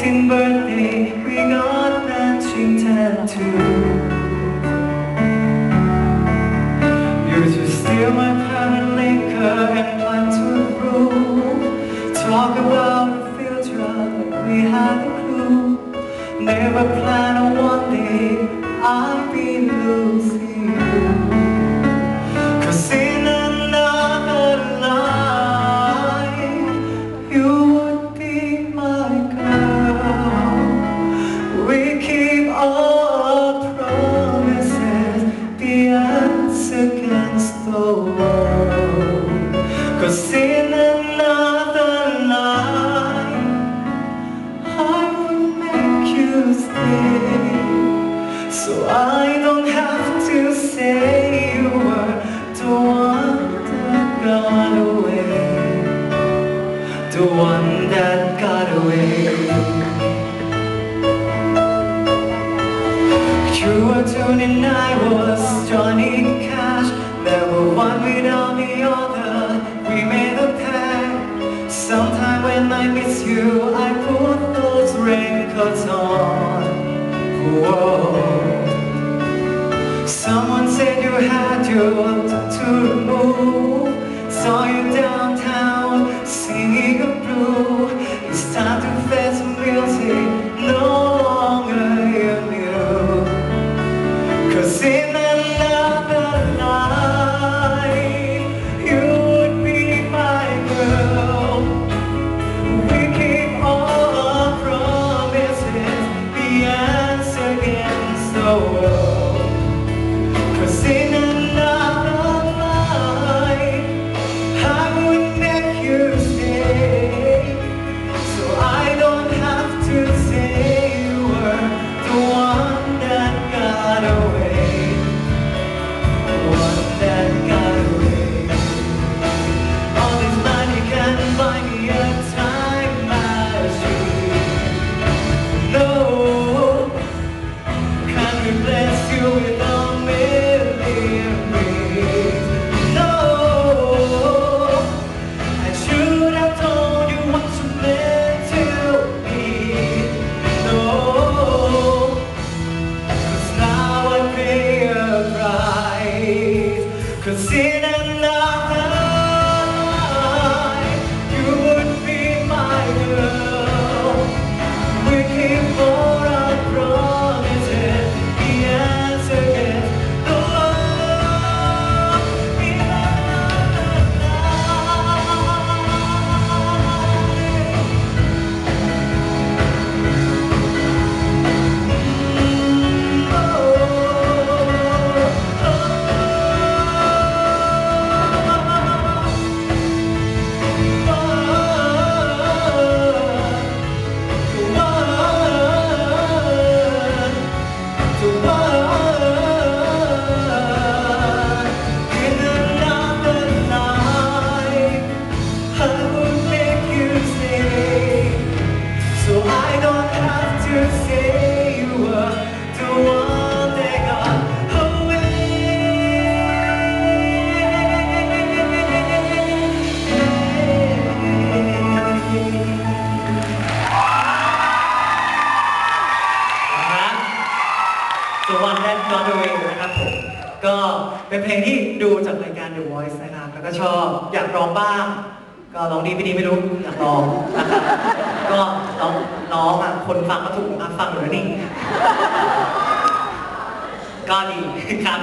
birthday, we got matching tattoos. Used to steal my parent liquor and plan to rule. Talk about the future, we had a clue. Never plan on one day I'd be Tuning, I was Johnny Cash. There were one without the other. We made a pact. Sometime when I miss you, I put those raincoats on. Whoa. Someone said you had your to remove. 'Cause in ก็เป็นเพลงที่ดูจากรายการ The Voice นะครับแล้วก็ชอบอยากร้องบ้าง ก็ร้องดีไม่ดีไม่รู้อยากร้องนะครับก็ร้องร้องอะคนฟังก็ถูกอะฟังอยู่แล้วนี่ ก็ดีครับ